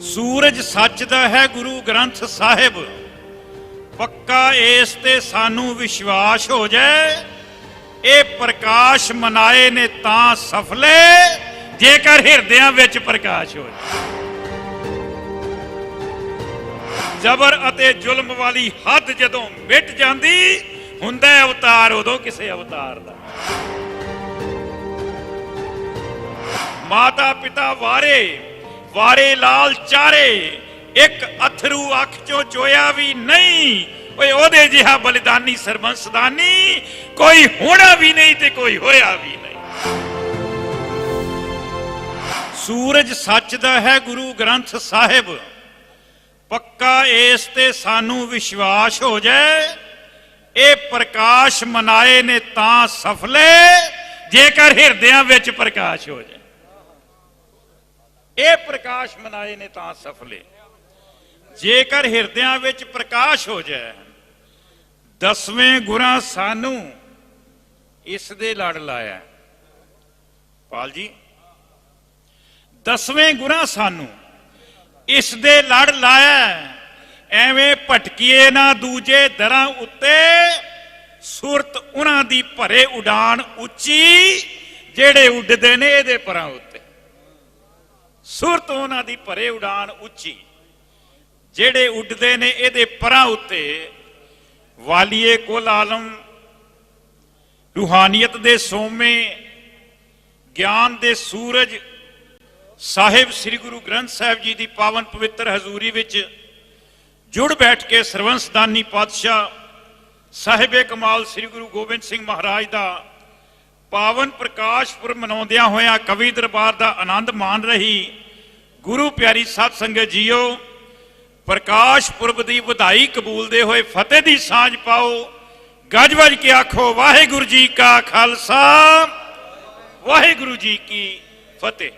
ਸੂਰਜ ਸੱਚ ਦਾ ਹੈ ਗੁਰੂ ਗ੍ਰੰਥ ਸਾਹਿਬ। ਪੱਕਾ ਇਸ ਤੇ ਸਾਨੂੰ ਵਿਸ਼ਵਾਸ ਹੋ ਜਾਏ। ਇਹ ਪ੍ਰਕਾਸ਼ ਮਨਾਏ ਨੇ ਤਾਂ ਸਫਲੇ, ਜੇਕਰ ਹਿਰਦਿਆਂ ਵਿੱਚ ਪ੍ਰਕਾਸ਼ ਹੋ ਜ਼ਬਰ ਅਤੇ ਜ਼ੁਲਮ ਵਾਲੀ ਹੱਦ ਜਦੋਂ ਮਿਟ ਜਾਂਦੀ, ਹੁੰਦਾ ਅਵਤਾਰ ਉਦੋਂ ਕਿਸੇ ਅਵਤਾਰ ਦਾ। ਮਾਤਾ ਪਿਤਾ ਵਾਰੇ ਵਾਰੇ ਲਾਲ ਚਾਰੇ, ਇੱਕ ਅਥਰੂ ਅੱਖ ਚੋਂ ਚੋਇਆ ਵੀ ਨਹੀਂ। ਓਏ ਉਹਦੇ ਜਿਹਾ ਬਲਿਦਾਨੀ ਸਰਬੰਸਦਾਨੀ, ਕੋਈ ਹੋਣਾ ਵੀ ਨਹੀਂ ਤੇ ਕੋਈ ਹੋਇਆ ਵੀ ਨਹੀਂ। ਸੂਰਜ ਸੱਚ ਦਾ ਹੈ ਗੁਰੂ ਗ੍ਰੰਥ ਸਾਹਿਬ। ਪੱਕਾ ਇਸ ਤੇ ਸਾਨੂੰ ਵਿਸ਼ਵਾਸ ਹੋ ਜਾਏ। ਇਹ ਪ੍ਰਕਾਸ਼ ਮਨਾਏ ਨੇ ਤਾਂ ਸਫਲੇ, ਜੇਕਰ ਹਿਰਦਿਆਂ ਵਿੱਚ ਪ੍ਰਕਾਸ਼ ਹੋ ਜਾਏ। ਇਹ ਪ੍ਰਕਾਸ਼ ਮਨਾਏ ਨੇ ਤਾਂ ਸਫਲੇ। ਜੇਕਰ ਹਿਰਦਿਆਂ ਵਿੱਚ ਪ੍ਰਕਾਸ਼ ਹੋ ਜਾਏ, ਦਸਵੇਂ ਗੁਰਾਂ ਸਾਨੂੰ ਇਸ ਦੇ ਲੜ ਲਾਇਆ। ਪਾਲ ਜੀ, ਦਸਵੇਂ ਗੁਰਾਂ ਸਾਨੂੰ ਇਸ ਦੇ ਲੜ ਲਾਇਆ। ਐਵੇਂ ਭਟਕੀਏ ਨਾ ਦੂਜੇ ਦਰਾਂ ਉੱਤੇ, ਸੁਰਤ ਉਹਨਾਂ ਦੀ ਭਰੇ ਉਡਾਨ ਉੱਚੀ ਜਿਹੜੇ ਉੱਡਦੇ ਨੇ ਇਹਦੇ ਪਰਾਂ ਉੱਤੇ। ਸੁਰਤ ਉਹਨਾਂ ਦੀ ਭਰੇ ਉਡਾਨ ਉੱਚੀ। ਜਿਹੜੇ ਉੱਡਦੇ ਨੇ ਇਹਦੇ ਪਰਾਂ ਉੱਤੇ, ਵਾਲੀਏ ਕੁਲ ਆਲਮ, ਰੂਹਾਨੀਅਤ ਦੇ ਸੋਮੇ, ਗਿਆਨ ਦੇ ਸੂਰਜ, ਸਾਹਿਬ ਸ੍ਰੀ ਗੁਰੂ ਗ੍ਰੰਥ ਸਾਹਿਬ ਜੀ ਦੀ ਪਾਵਨ ਪਵਿੱਤਰ ਹਜ਼ੂਰੀ ਵਿੱਚ ਜੁੜ ਬੈਠ ਕੇ ਸਰਵੰਸਦਾਨੀ ਪਾਤਸ਼ਾਹ ਸਾਹਿਬੇ ਕਮਾਲ ਸ੍ਰੀ ਗੁਰੂ ਗੋਬਿੰਦ ਸਿੰਘ ਮਹਾਰਾਜ ਦਾ ਪਾਵਨ ਪ੍ਰਕਾਸ਼ ਪੁਰਬ ਮਨਾਉਂਦਿਆਂ ਹੋਇਆਂ ਕਵੀ ਦਰਬਾਰ ਦਾ ਆਨੰਦ ਮਾਣ ਰਹੀ। ਗੁਰੂ ਪਿਆਰੀ ਸਾਧ ਸੰਗਤ ਜੀਓ, ਪ੍ਰਕਾਸ਼ ਪੁਰਬ ਦੀ ਵਧਾਈ ਕਬੂਲਦੇ ਹੋਏ ਫਤਿਹ ਦੀ ਸਾਂਝ ਪਾਓ। ਗੱਜ ਵੱਜ ਕੇ ਆਖੋ, ਵਾਹਿਗੁਰੂ ਜੀ ਕਾ ਖਾਲਸਾ, ਵਾਹਿਗੁਰੂ ਜੀ ਕੀ ਫਤਿਹ।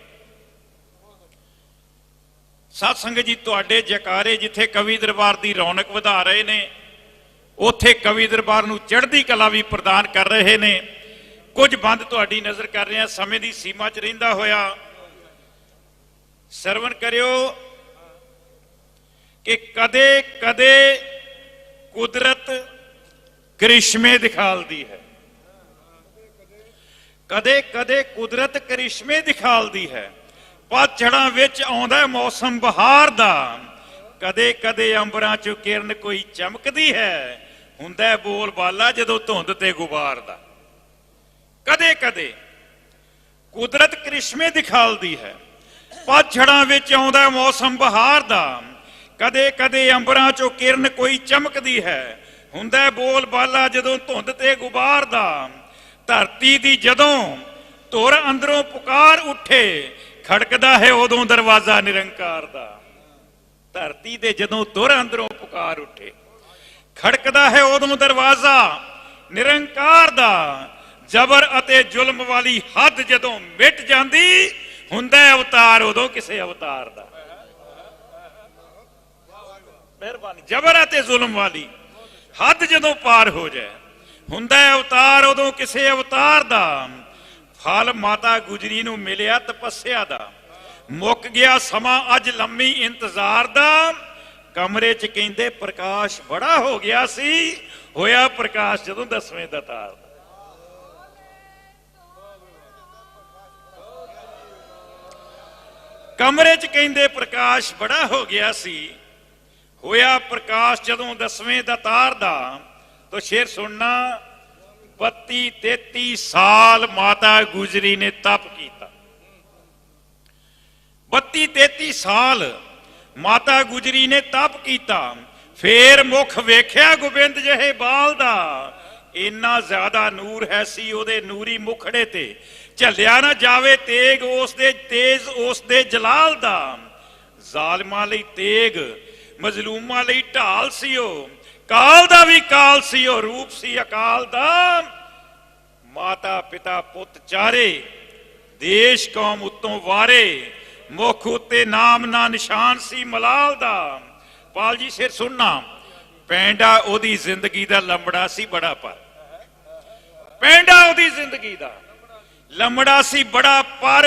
ਸਾਧ ਸੰਗਤ ਜੀ, ਤੁਹਾਡੇ ਜਕਾਰੇ ਜਿੱਥੇ ਕਵੀ ਦਰਬਾਰ ਦੀ ਰੌਣਕ ਵਧਾ ਰਹੇ ਨੇ, ਉੱਥੇ ਕਵੀ ਦਰਬਾਰ ਨੂੰ ਚੜ੍ਹਦੀ ਕਲਾ ਵੀ ਪ੍ਰਦਾਨ ਕਰ ਰਹੇ ਨੇ। ਕੁਝ ਬੰਦ ਤੁਹਾਡੀ ਨਜ਼ਰ ਕਰ ਰਿਹਾ, ਸਮੇਂ ਦੀ ਸੀਮਾ 'ਚ ਰਹਿੰਦਾ ਹੋਇਆ। ਸਰਵਣ ਕਰਿਓ ਕਿ ਕਦੇ ਕਦੇ ਕੁਦਰਤ ਕਰਿਸ਼ਮੇ ਦਿਖਾਲਦੀ ਹੈ। ਕਦੇ ਕਦੇ ਕੁਦਰਤ ਕਰਿਸ਼ਮੇ ਦਿਖਾਲਦੀ ਹੈ। ਪਤਝੜਾਂ ਵਿੱਚ ਆਉਂਦਾ ਮੌਸਮ ਬਹਾਰ ਦਾ। ਕਦੇ ਕਦੇ ਅੰਬਰਾਂ 'ਚੋਂ ਕਿਰਨ ਕੋਈ ਚਮਕਦੀ ਹੈ। ਹੁੰਦਾ ਹੈ ਬੋਲ ਬਾਲਾ ਜਦੋਂ ਧੁੰਦ ਤੇ ਗੁਬਾਰ ਦਾ। ਕਦੇ ਕਦੇ ਕੁਦਰਤ ਕਰਿਸ਼ਮੇ ਦਿਖਾਲਦੀ ਹੈ। ਪਤਝੜਾਂ ਵਿੱਚ ਆਉਂਦਾ ਮੌਸਮ ਬਹਾਰ ਦਾ। ਕਦੇ ਕਦੇ ਅੰਬਰਾਂ 'ਚੋਂ ਕਿਰਨ ਕੋਈ ਚਮਕਦੀ ਹੈ। ਹੁੰਦਾ ਹੈ ਬੋਲ ਬਾਲਾ ਜਦੋਂ ਧੁੰਦ ਤੇ ਗੁਬਾਰ ਦਾ। ਧਰਤੀ ਦੀ ਜਦੋਂ ਧੁਰ ਅੰਦਰੋਂ ਪੁਕਾਰ ਉੱਠੇ, ਖੜਕਦਾ ਹੈ ਉਦੋਂ ਦਰਵਾਜ਼ਾ ਨਿਰੰਕਾਰ ਦਾ। ਧਰਤੀ ਦੇ ਜਦੋਂ ਧੁਰ ਅੰਦਰੋਂ ਪੁਕਾਰ ਉੱਠੇ, ਖੜਕਦਾ ਹੈ ਉਦੋਂ ਦਰਵਾਜ਼ਾ ਨਿਰੰਕਾਰ ਦਾ। ਜ਼ਬਰ ਅਤੇ ਜ਼ੁਲਮ ਵਾਲੀ ਹੱਦ ਜਦੋਂ ਮਿਟ ਜਾਂਦੀ, ਹੁੰਦਾ ਅਵਤਾਰ ਉਦੋਂ ਕਿਸੇ ਅਵਤਾਰ ਦਾ। ਮਿਹਰਬਾਨੀ। ਜ਼ਬਰ ਅਤੇ ਜ਼ੁਲਮ ਵਾਲੀ ਹੱਦ ਜਦੋਂ ਪਾਰ ਹੋ ਜਾਏ, ਹੁੰਦਾ ਅਵਤਾਰ ਉਦੋਂ ਕਿਸੇ ਅਵਤਾਰ ਦਾ। ਫਲ ਮਾਤਾ ਗੁਜਰੀ ਨੂੰ ਮਿਲਿਆ ਤਪੱਸਿਆ ਦਾ। ਮੁੱਕ ਗਿਆ ਸਮਾਂ, ਅੱਜ ਲੰਮੀ ਇੰਤਜ਼ਾਰ ਦਾ। ਕਮਰੇ 'ਚ ਕਹਿੰਦੇ, ਪ੍ਰਕਾਸ਼ ਬੜਾ ਹੋ ਗਿਆ ਸੀ। ਹੋਇਆ ਪ੍ਰਕਾਸ਼ ਜਦੋਂ ਦਸਵੇਂ ਦਾ। ਤਾਰ ਕਮਰੇ 'ਚ ਕਹਿੰਦੇ ਪ੍ਰਕਾਸ਼ ਬੜਾ ਹੋ ਗਿਆ ਸੀ। ਹੋਇਆ ਪ੍ਰਕਾਸ਼ ਜਦੋਂ ਦਸਵੇਂ ਦਾ ਤਾਰ ਦਾ, ਤੋ ਸ਼ੇਰ ਸੁਣਨਾ 32 33 ਸਾਲ ਮਾਤਾ ਗੁਜਰੀ ਨੇ ਤਪ ਕੀਤਾ। 32 33 ਸਾਲ ਮਾਤਾ ਗੁਜਰੀ ਨੇ ਤਪ ਕੀਤਾ, ਫੇਰ ਮੁਖ ਵੇਖਿਆ ਗੋਬਿੰਦ ਜਹੇ ਬਾਲ ਦਾ। ਇੰਨਾ ਜ਼ਿਆਦਾ ਨੂਰ ਹੈ ਸੀ ਉਹਦੇ ਨੂਰੀ ਮੁਖੜੇ ਤੇ। ਝੱਲਿਆ ਨਾ ਜਾਵੇ ਤੇਗ, ਉਸ ਦੇ ਤੇਜ਼, ਉਸ ਦੇ ਜਲਾਲ ਦਾ। ਜ਼ਾਲਮਾਂ ਲਈ ਤੇਗ, ਮਜ਼ਲੂਮਾਂ ਲਈ ਢਾਲ ਸੀ ਉਹ। ਕਾਲ ਦਾ ਵੀ ਕਾਲ ਸੀ ਉਹ, ਰੂਪ ਸੀ ਅਕਾਲ ਦਾ। ਮਾਤਾ ਪਿਤਾ ਪੁੱਤ ਚਾਰੇ, ਦੇਸ਼ ਕੌਮ ਉਤੋਂ ਵਾਰੇ। ਮੁਖ ਉਤੇ ਨਾਮ ਨਾ ਨਿਸ਼ਾਨ ਸੀ ਮਲਾਲ ਦਾ। ਪਾਲ ਜੀ, ਸਿਰ ਸੁਣਨਾ। ਪੈਂਡਾ ਉਹਦੀ ਜ਼ਿੰਦਗੀ ਦਾ ਲੰਬੜਾ ਸੀ ਬੜਾ ਪਰ। ਪੈਂਡਾ ਉਹਦੀ ਜ਼ਿੰਦਗੀ ਦਾ। ਲੰਮੜਾ ਸੀ ਬੜਾ ਪਰ,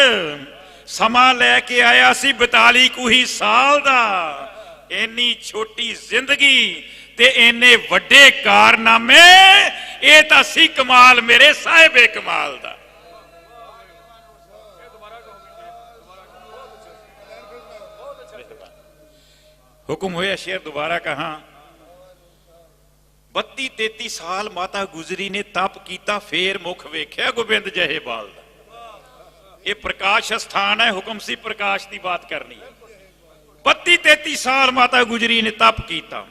ਸਮਾਂ ਲੈ ਕੇ ਆਇਆ ਸੀ 42 ਕੁਹੀ ਸਾਲ ਦਾ। ਇੰਨੀ ਛੋਟੀ ਜ਼ਿੰਦਗੀ ਤੇ ਇੰਨੇ ਵੱਡੇ ਕਾਰਨਾਮੇ, ਇਹ ਤਾਂ ਸੀ ਕਮਾਲ ਮੇਰੇ ਸਾਹਿਬੇ ਕਮਾਲ ਦਾ। ਹੁਕਮ ਹੋਇਆ ਸ਼ੇਰ ਦੁਬਾਰਾ ਕਹਾ। 32 33 ਸਾਲ ਮਾਤਾ ਗੁਜਰੀ ਨੇ ਤਪ ਕੀਤਾ, ਫੇਰ ਮੁਖ ਵੇਖਿਆ ਗੋਬਿੰਦ ਜਹੇਵਾਲ ਦਾ। ਇਹ ਪ੍ਰਕਾਸ਼ ਸਥਾਨ ਹੈ, ਹੁਕਮ ਸੀ ਪ੍ਰਕਾਸ਼ ਦੀ ਬਾਤ ਕਰਨੀ ਹੈ। 32 33 ਸਾਲ ਮਾਤਾ ਗੁਜਰੀ ਨੇ ਤਪ ਕੀਤਾ,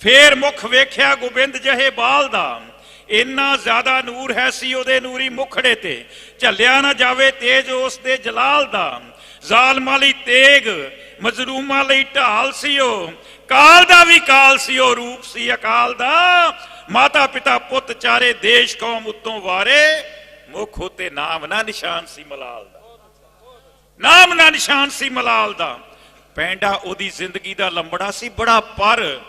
ਫੇਰ ਮੁਖ ਵੇਖਿਆ ਗੋਬਿੰਦ ਜਹੇਵਾਲ ਦਾ। ਇੰਨਾ ਜ਼ਿਆਦਾ ਨੂਰ ਹੈ ਸੀ ਉਹਦੇ ਨੂਰੀ ਮੁਖੜੇ ਤੇ, ਝੱਲਿਆ ਨਾ ਜਾਵੇ ਤੇਜ ਉਸ ਦੇ ਜਲਾਲ ਦਾ। ਜ਼ਾਲਮਾਂ ਲਈ ਤੇਗ ਮਜ਼ਲੂਮਾਂ ਲਈ ਢਾਲ ਸੀ ਉਹ। ਕਾਲ ਦਾ ਵੀ ਕਾਲ ਸੀ, ਉਹ ਰੂਪ ਸੀ ਅਕਾਲ ਦਾ। ਮਾਤਾ ਪਿਤਾ ਪੁੱਤ ਚਾਰੇ ਦੇਸ਼ ਕੌਮ ਉਤੋਂ ਵਾਰੇ। ਮੁਖ ਉਤੇ ਨਾਮ ਨਾ ਨਿਸ਼ਾਨ ਸੀ ਮਲਾਲ ਦਾ। ਨਾਮ ਨਾ ਨਿਸ਼ਾਨ ਸੀ ਮਲਾਲ ਦਾ। ਪੈਂਡਾ ਉਹਦੀ ਜ਼ਿੰਦਗੀ ਦਾ ਲੰਬੜਾ ਸੀ, ਬੜਾ ਪਰ।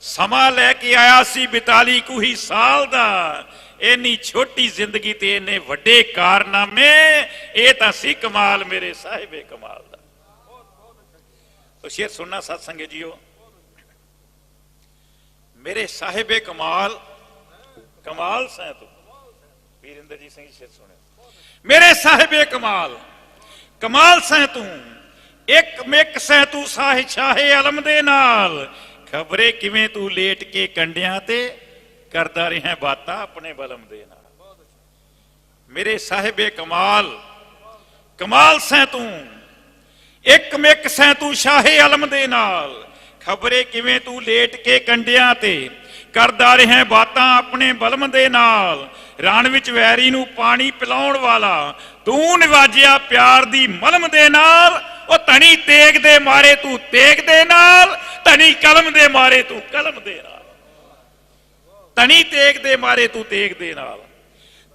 ਸਮਾਂ ਲੈ ਕੇ ਆਇਆ ਸੀ 42 ਕੁਹੀ ਸਾਲ ਦਾ। ਇੰਨੀ ਛੋਟੀ ਜ਼ਿੰਦਗੀ ਤੇ ਇੰਨੇ ਵੱਡੇ ਕਾਰਨਾਮੇ। ਇਹ ਤਾਂ ਸੀ ਕਮਾਲ ਮੇਰੇ ਸਾਹਿਬੇ ਕਮਾਲ ਦਾ। ਤੋ ਸ਼ੇਰ ਸੁਣਨਾ ਸਤ ਸੰਗਤ ਜੀਓ ਮੇਰੇ ਸਾਹਿਬੇ ਕਮਾਲ ਕਮਾਲ ਸੈਂ ਤੂੰ ਵੀਰਿੰਦਰ ਸਿੰਘ ਜੀ ਸ਼ੇਰ ਸੁਣਿਓ ਮੇਰੇ ਸਾਹਿਬੇ ਕਮਾਲ ਕਮਾਲ ਸੈਂ ਤੂੰ ਇੱਕ ਮਿਕ ਸੈਂ ਤੂੰ ਸਾਹਿ ਸ਼ਾਹੇ ਅਲਮ ਦੇ ਨਾਲ ਖਬਰੇ ਕਿਵੇਂ ਤੂੰ ਲੇਟ ਕੇ ਕੰਡਿਆਂ ਤੇ ਕਰਦਾ ਰਿਹਾ ਬਾਤਾਂ ਆਪਣੇ ਬਲਮ ਦੇ ਨਾਲ ਮੇਰੇ ਸਾਹਿਬੇ ਕਮਾਲ ਕਮਾਲ ਸੈਂ ਤੂੰ ਇੱਕ ਮਿਕ ਸੈਂ ਤੂੰ ਸ਼ਾਹੇ ਅਲਮ ਦੇ ਨਾਲ। ਖਬਰੇ ਕਿਵੇਂ ਤੂੰ ਲੇਟ ਕੇ ਕੰਡਿਆਂ ਤੇ? ਕਰਦਾ ਰਿਹਾ ਬਾਤਾਂ ਆਪਣੇ ਬਲਮ ਦੇ ਨਾਲ। ਰਾਣ ਵਿੱਚ ਵੈਰੀ ਨੂੰ ਪਾਣੀ ਪਿਲਾਉਣ ਵਾਲਾ। ਤੂੰ ਨਿਵਾਜਿਆ ਪਿਆਰ ਦੀ ਮਲਮ ਦੇ ਨਾਲ। ਉਹ ਧਣੀ ਤੇਗ ਦੇ ਮਾਰੇ ਤੂੰ ਤੇਗ ਦੇ ਨਾਲ। ਧਣੀ ਕਲਮ ਦੇ ਮਾਰੇ ਤੂੰ ਕਲਮ ਦੇ ਨਾਲ। ਧਣੀ ਤੇਗ ਦੇ ਮਾਰੇ ਤੂੰ ਤੇਗ ਦੇ ਨਾਲ।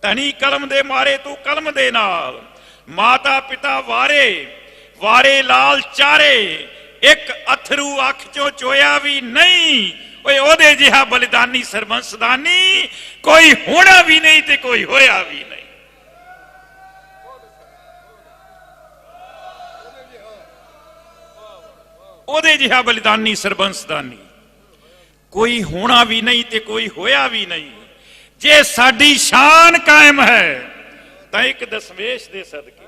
ਧਣੀ ਕਲਮ ਦੇ ਮਾਰੇ ਤੂੰ ਕਲਮ ਦੇ ਨਾਲ। ਮਾਤਾ ਪਿਤਾ ਵਾਰੇ ਵਾਰੇ ਲਾਲ ਚਾਰੇ, ਇੱਕ ਅਥਰੂ ਅੱਖ ਚੋਂ ਚੋਇਆ ਵੀ ਨਹੀਂ। ਓਏ, ਉਹਦੇ ਜਿਹਾ ਬਲਿਦਾਨੀ ਸਰਬੰਸਦਾਨੀ ਕੋਈ ਹੋਣਾ ਵੀ ਨਹੀਂ ਤੇ ਕੋਈ ਹੋਇਆ ਵੀ ਨਹੀਂ। ਉਹਦੇ ਜਿਹਾ ਬਲਿਦਾਨੀ ਸਰਬੰਸਦਾਨੀ ਕੋਈ ਹੋਣਾ ਵੀ ਨਹੀਂ ਤੇ ਕੋਈ ਹੋਇਆ ਵੀ ਨਹੀਂ। ਜੇ ਸਾਡੀ ਸ਼ਾਨ ਕਾਇਮ ਹੈ, ਤਾਂ ਇੱਕ ਦਸਵੇਸ਼ ਦੇ ਸਦਕੇ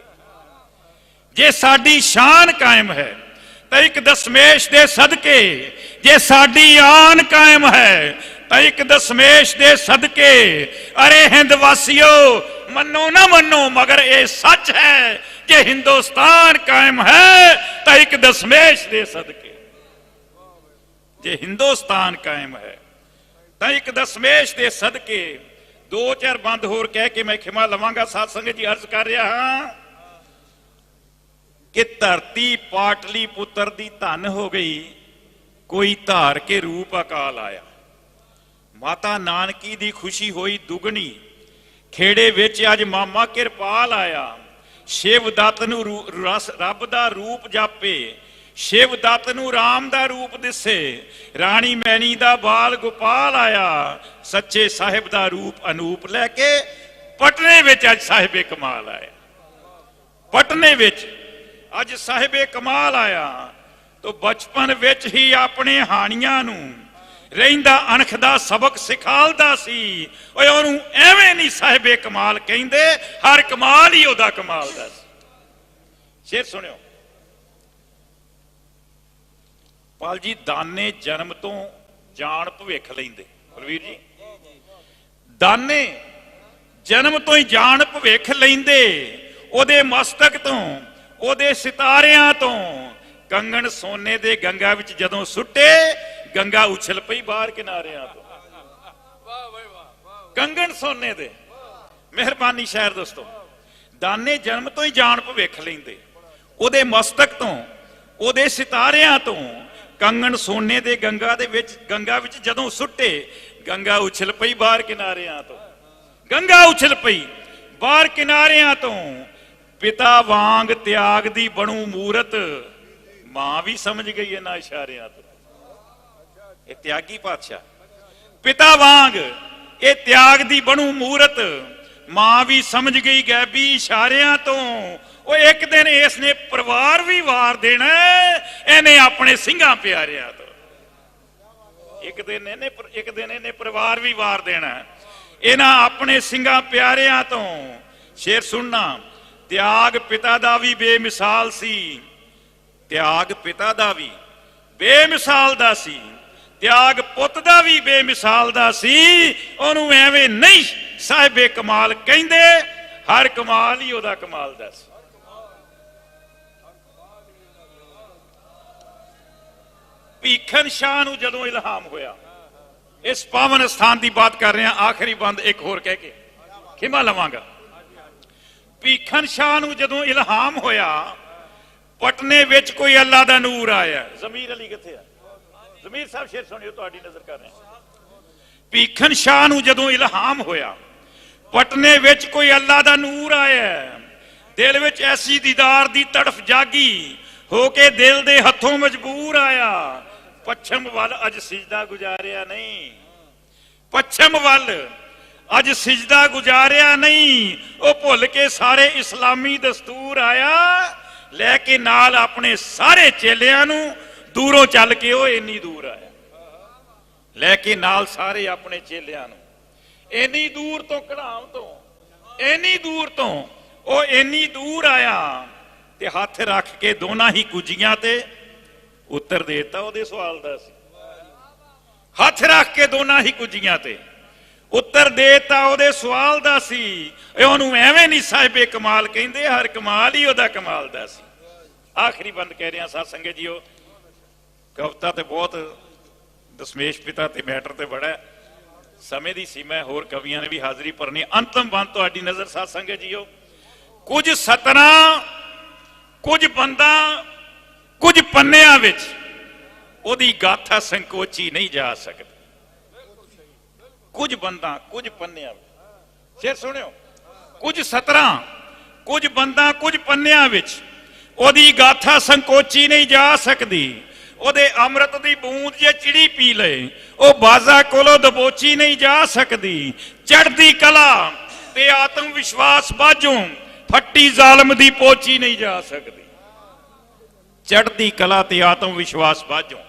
ਜੇ ਸਾਡੀ ਸ਼ਾਨ ਕਾਇਮ ਹੈ, ਤਾਂ ਇੱਕ ਦਸਮੇਸ਼ ਦੇ ਸਦਕੇ ਜੇ ਸਾਡੀ ਆਨ ਕਾਇਮ ਹੈ, ਤਾਂ ਇੱਕ ਦਸਮੇਸ਼ ਦੇ ਸਦਕੇ, ਅਰੇ ਹਿੰਦ ਵਾਸੀਓ, ਮੰਨੋ ਨਾ ਮੰਨੋ, ਮਗਰ ਇਹ ਸੱਚ ਹੈ ਕਿ ਹਿੰਦੁਸਤਾਨ ਕਾਇਮ ਹੈ, ਤਾਂ ਇੱਕ ਦਸਮੇਸ਼ ਦੇ ਸਦਕੇ। ਜੇ ਹਿੰਦੁਸਤਾਨ ਕਾਇਮ ਹੈ, ਤਾਂ ਇੱਕ ਦਸਮੇਸ਼ ਦੇ ਸਦਕੇ, ਦੋ ਚਾਰ ਬੰਦ ਹੋਰ ਕਹਿ ਕੇ ਮੈਂ ਖਿਮਾ ਲਵਾਂਗਾ, ਸਾਧ ਸੰਗਤ ਜੀ, ਅਰਜ਼ ਕਰ ਰਿਹਾ ਹਾਂ। ਕਿ ਧਰਤੀ ਪਾਟਲੀ ਪੁੱਤਰ ਦੀ ਧਨ ਹੋ ਗਈ, ਕੋਈ ਧਾਰ ਕੇ ਰੂਪ ਅਕਾਲ ਆਇਆ। ਮਾਤਾ ਨਾਨਕੀ ਦੀ ਖੁਸ਼ੀ ਹੋਈ ਦੁਗਣੀ। ਖੇੜੇ ਵਿੱਚ ਅੱਜ ਮਾਮਾ ਕਿਰਪਾਲ ਆਇਆ। ਸ਼ਿਵ ਦੱਤ ਨੂੰ ਰੱਬ ਦਾ ਰੂਪ ਜਾਪੇ। ਸ਼ਿਵ ਦੱਤ ਨੂੰ ਰਾਮ ਦਾ ਰੂਪ ਦਿਸੇ। ਰਾਣੀ ਮੈਣੀ ਦਾ ਬਾਲ ਗੋਪਾਲ ਆਇਆ। ਸੱਚੇ ਸਾਹਿਬ ਦਾ ਰੂਪ ਅਨੂਪ ਲੈ ਕੇ ਪਟਨੇ ਵਿੱਚ ਅੱਜ ਸਾਹਿਬੇ ਕਮਾਲ ਆਇਆ। ਪਟਨੇ ਵਿੱਚ ਅੱਜ ਸਾਹਿਬੇ ਕਮਾਲ ਆਇਆ ਤੋ ਬਚਪਨ ਵਿੱਚ ਹੀ ਆਪਣੇ ਹਾਣੀਆਂ ਨੂੰ ਰਹਿੰਦਾ ਅਣਖ ਦਾ ਸਬਕ ਸਿਖਾਲਦਾ ਸੀ। ਓਏ ਉਹਨੂੰ ਐਵੇਂ ਨਹੀਂ ਸਾਹਿਬੇ ਕਮਾਲ ਕਹਿੰਦੇ, ਹਰ ਕਮਾਲ ਹੀ ਉਹਦਾ ਕਮਾਲ ਦਾ ਸੀ। ਸ਼ੇਰ ਸੁਣਿਓ। ਪਾਲ ਜੀ ਦਾਨੇ ਜਨਮ ਤੋਂ ਜਾਣ ਭਵਿੱਖ ਲੈਂਦੇ। ਬਲਵੀਰ ਜੀ। ਦਾਨੇ ਜਨਮ ਤੋਂ ਹੀ ਜਾਣ ਭਵਿੱਖ ਲੈਂਦੇ। ਉਹਦੇ ਮਸਤਕ ਤੋਂ ਉਹਦੇ ਸਿਤਾਰਿਆਂ ਤੋਂ ਕੰਗਣ ਸੋਨੇ ਦੇ ਗੰਗਾ ਵਿੱਚ ਜਦੋਂ ਸੁੱਟੇ, ਗੰਗਾ ਉਛਲ ਪਈ ਬਾਹਰ ਕਿਨਾਰਿਆਂ ਤੋਂ। ਕੰਗਣ ਸੋਨੇ ਦੇ। ਮਿਹਰਬਾਨੀ ਸ਼ਹਿਰ ਦੋਸਤੋ। ਦਾਨੇ ਜਨਮ ਤੋਂ ਹੀ ਜਾਣ ਭਵਿੱਖ ਲੈਂਦੇ। ਉਹਦੇ ਮਸਤਕ ਤੋਂ, ਉਹਦੇ ਸਿਤਾਰਿਆਂ ਤੋਂ ਕੰਗਣ ਸੋਨੇ ਦੇ ਗੰਗਾ ਦੇ ਵਿੱਚ, ਗੰਗਾ ਵਿੱਚ ਜਦੋਂ ਸੁੱਟੇ, ਗੰਗਾ ਉਛਲ ਪਈ ਬਾਹਰ ਕਿਨਾਰਿਆਂ ਤੋਂ। ਗੰਗਾ ਉਛਲ ਪਈ ਬਾਹਰ ਕਿਨਾਰਿਆਂ ਤੋਂ ਪਿਤਾ ਵਾਂਗ ਤਿਆਗ ਦੀ ਬਣੂ ਮੂਰਤ, ਮਾਂ ਵੀ ਸਮਝ ਗਈ ਇਹਨਾਂ ਇਸ਼ਾਰਿਆਂ ਤੋਂ। ਇਹ ਤਿਆਗੀ ਪਾਤਸ਼ਾਹ। ਪਿਤਾ ਵਾਂਗ ਇਹ ਤਿਆਗ ਦੀ ਬਣੂ ਮੂਰਤ, ਮਾਂ ਵੀ ਸਮਝ ਗਈ ਗੈਬੀ ਇਸ਼ਾਰਿਆਂ ਤੋਂ। ਉਹ ਇੱਕ ਦਿਨ ਇਸ ਨੇ ਪਰਿਵਾਰ ਵੀ ਵਾਰ ਦੇਣਾ ਇਹਨੇ ਆਪਣੇ ਸਿੰਘਾਂ ਪਿਆਰਿਆਂ ਤੋਂ। ਇੱਕ ਦਿਨ ਇਹਨੇ ਇੱਕ ਦਿਨ ਇਹਨੇ ਪਰਿਵਾਰ ਵੀ ਵਾਰ ਦੇਣਾ ਇਹਨਾਂ ਆਪਣੇ ਸਿੰਘਾਂ ਪਿਆਰਿਆਂ ਤੋਂ ਸ਼ੇਰ ਸੁਣਨਾ ਤਿਆਗ ਪਿਤਾ ਦਾ ਵੀ ਬੇਮਿਸਾਲ ਸੀ। ਤਿਆਗ ਪਿਤਾ ਦਾ ਵੀ ਬੇਮਿਸਾਲ ਦਾ ਸੀ। ਤਿਆਗ ਪੁੱਤ ਦਾ ਵੀ ਬੇਮਿਸਾਲ ਦਾ ਸੀ। ਉਹਨੂੰ ਐਵੇਂ ਨਹੀਂ ਸਾਹਿਬੇ ਕਮਾਲ ਕਹਿੰਦੇ, ਹਰ ਕਮਾਲ ਹੀ ਉਹਦਾ ਕਮਾਲ ਦਾ ਸੀ। ਭੀਖਨ ਸ਼ਾਹ ਨੂੰ ਜਦੋਂ ਇਲਹਾਮ ਹੋਇਆ, ਇਸ ਪਾਵਨ ਸਥਾਨ ਦੀ ਬਾਤ ਕਰ ਰਹੇ ਹਾਂ ਆਖਰੀ ਬੰਦ ਇੱਕ ਹੋਰ ਕਹਿ ਕੇ, ਖਿਮਾ ਲਵਾਂਗਾ। ਭੀਖਨ ਸ਼ਾਹ ਨੂੰ ਜਦੋਂ ਇਲਹਾਮ ਹੋਇਆ ਪਟਨੇ ਵਿੱਚ ਕੋਈ ਅੱਲਾ ਦਾ ਨੂਰ ਆਇਆ। ਜ਼ਮੀਰ ਅਲੀ ਕਿੱਥੇ ਆ? ਜ਼ਮੀਰ ਸਾਹਿਬ ਸ਼ੇਰ ਸੁਣਿਓ ਤੁਹਾਡੀ ਨਜ਼ਰ ਕਰ ਰਹੇ ਭੀਖਨ ਸ਼ਾਹ ਨੂੰ ਜਦੋਂ ਇਲਹਾਮ ਹੋਇਆ ਪਟਨੇ ਵਿੱਚ ਕੋਈ ਅੱਲਾ ਦਾ ਨੂਰ ਆਇਆ। ਦਿਲ ਵਿੱਚ ਐਸੀ ਦੀਦਾਰ ਦੀ ਤੜਫ ਜਾਗੀ ਹੋ ਕੇ ਦਿਲ ਦੇ ਹੱਥੋਂ ਮਜਬੂਰ ਆਇਆ। ਪੱਛਮ ਵੱਲ ਅਜ ਸਿਜਦਾ ਗੁਜ਼ਾਰਿਆ ਨਹੀਂ। ਪੱਛਮ ਵੱਲ ਅੱਜ ਸਿਜਦਾ ਗੁਜ਼ਾਰਿਆ ਨਹੀਂ। ਉਹ ਭੁੱਲ ਕੇ ਸਾਰੇ ਇਸਲਾਮੀ ਦਸਤੂਰ ਆਇਆ। ਲੈ ਕੇ ਨਾਲ ਆਪਣੇ ਸਾਰੇ ਚੇਲਿਆਂ ਨੂੰ ਦੂਰੋਂ ਚੱਲ ਕੇ ਉਹ ਇੰਨੀ ਦੂਰ ਆਇਆ। ਲੈ ਕੇ ਨਾਲ ਸਾਰੇ ਆਪਣੇ ਚੇਲਿਆਂ ਨੂੰ। ਇੰਨੀ ਦੂਰ ਤੋਂ ਕਢਾਉ ਤੋਂ, ਇੰਨੀ ਦੂਰ ਤੋਂ ਉਹ ਇੰਨੀ ਦੂਰ ਆਇਆ ਤੇ ਹੱਥ ਰੱਖ ਕੇ ਦੋਨਾਂ ਹੀ ਕੁਜੀਆਂ ਤੇ ਉੱਤਰ ਦੇਤਾ। ਉਹਦੇ ਸਵਾਲ ਦਾ ਸੀ। ਹੱਥ ਰੱਖ ਕੇ ਦੋਨਾਂ ਹੀ ਕੁਜੀਆਂ ਤੇ। ਉੱਤਰ ਦੇਤਾ ਉਹਦੇ ਸਵਾਲ ਦਾ ਸੀ। ਇਹ ਉਹਨੂੰ ਐਵੇਂ ਨਹੀਂ ਸਾਹਿਬੇ ਕਮਾਲ ਕਹਿੰਦੇ ਹਰ ਕਮਾਲ ਹੀ ਉਹਦਾ ਕਮਾਲ ਦਾ ਸੀ। ਆਖਰੀ ਬੰਦ ਕਹਿ ਰਿਹਾ ਸਾਧ ਸੰਗਤ ਜੀਓ ਕਵਿਤਾ ਤੇ ਬਹੁਤ ਦਸ਼ਮੇਸ਼ ਪਿਤਾ ਤੇ ਮੈਟਰ ਤੇ ਬੜਾ ਸਮੇਂ ਦੀ ਸੀਮਾ ਹੈ, ਹੋਰ ਕਵੀਆਂ ਨੇ ਵੀ ਹਾਜ਼ਰੀ ਭਰਨੀ। ਅੰਤਮ ਬੰਦ ਤੁਹਾਡੀ ਨਜ਼ਰ ਸਾਧ ਸੰਗਤ ਜੀਓ। ਕੁਝ ਸਤਰਾਂ ਕੁਝ ਬੰਦਾ ਕੁਝ ਪੰਨਿਆਂ ਵਿੱਚ ਉਹਦੀ ਗਾਥਾ ਸੰਕੋਚੀ ਨਹੀਂ ਜਾ ਸਕਦੀ। ਕੁਝ ਬੰਦਾ, ਕੁਝ ਪੰਨਿਆਂ ਵਿੱਚ। ਫਿਰ ਸੁਣਿਓ। ਕੁਝ ਸਤਰਾਂ, ਕੁਝ ਬੰਦਾ, ਕੁਝ ਪੰਨਿਆਂ ਵਿੱਚ। ਉਹਦੀ ਗਾਥਾ ਸੰਕੋਚੀ ਨਹੀਂ ਜਾ ਸਕਦੀ। ਉਹਦੇ ਅੰਮ੍ਰਿਤ ਦੀ ਬੂੰਦ ਜੇ ਚਿੜੀ ਪੀ ਲਏ ਉਹ ਬਾਜ਼ਾ ਕੋਲੋਂ ਦਬੋਚੀ ਨਹੀਂ ਜਾ ਸਕਦੀ। ਚੜਦੀ ਕਲਾ ਤੇ ਆਤਮ ਵਿਸ਼ਵਾਸ ਬਾਝੋਂ ਫੱਟੀ ਜ਼ਾਲਮ ਦੀ ਪੋਚੀ ਨਹੀਂ ਜਾ ਸਕਦੀ। ਚੜਦੀ ਕਲਾ ਤੇ ਆਤਮ ਵਿਸ਼ਵਾਸ ਬਾਝੋਂ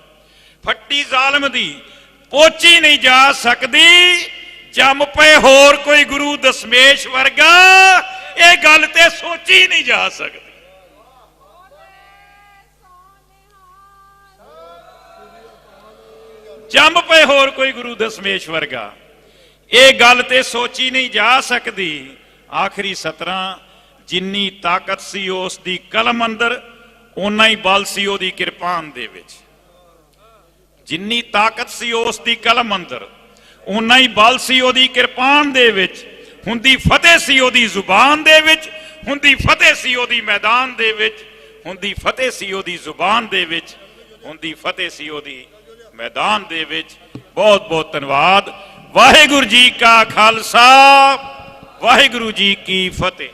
ਫੱਟੀ ਜ਼ਾਲਮ ਦੀ ਪੋਚੀ ਨਹੀਂ ਜਾ ਸਕਦੀ। ਜੰਮ ਪਏ ਹੋਰ ਕੋਈ ਗੁਰੂ ਦਸਮੇਸ਼ ਵਰਗਾ, ਇਹ ਗੱਲ ਤੇ ਸੋਚੀ ਨਹੀਂ ਜਾ ਸਕਦੀ। ਜੰਮ ਪਏ ਹੋਰ ਕੋਈ ਗੁਰੂ ਦਸਮੇਸ਼ ਵਰਗਾ, ਇਹ ਗੱਲ ਤੇ ਸੋਚੀ ਨਹੀਂ ਜਾ ਸਕਦੀ। ਆਖਰੀ ਸਤਰਾਂ, ਜਿੰਨੀ ਤਾਕਤ ਸੀ ਉਸ ਦੀ ਕਲਮ ਅੰਦਰ, ਓਨਾ ਹੀ ਬਲ ਸੀ ਉਹਦੀ ਕਿਰਪਾਨ ਦੇ ਵਿੱਚ। ਜਿੰਨੀ ਤਾਕਤ ਸੀ ਉਸ ਦੀ ਕਲਮ ਅੰਦਰ, ਓਨਾ ਹੀ ਬਲ ਸੀ ਉਹਦੀ ਕਿਰਪਾਨ ਦੇ ਵਿੱਚ, ਹੁੰਦੀ ਫਤਿਹ ਸੀ ਉਹਦੀ ਜ਼ੁਬਾਨ ਦੇ ਵਿੱਚ, ਹੁੰਦੀ ਫਤਿਹ ਸੀ ਉਹਦੀ ਮੈਦਾਨ ਦੇ ਵਿੱਚ, ਹੁੰਦੀ ਫਤਿਹ ਸੀ ਉਹਦੀ ਜ਼ੁਬਾਨ ਦੇ ਵਿੱਚ, ਹੁੰਦੀ ਫਤਿਹ ਸੀ ਉਹਦੀ ਮੈਦਾਨ ਦੇ ਵਿੱਚ। ਬਹੁਤ ਬਹੁਤ ਧੰਨਵਾਦ। ਵਾਹਿਗੁਰੂ ਜੀ ਕਾ ਖਾਲਸਾ, ਵਾਹਿਗੁਰੂ ਜੀ ਕੀ ਫਤਿਹ।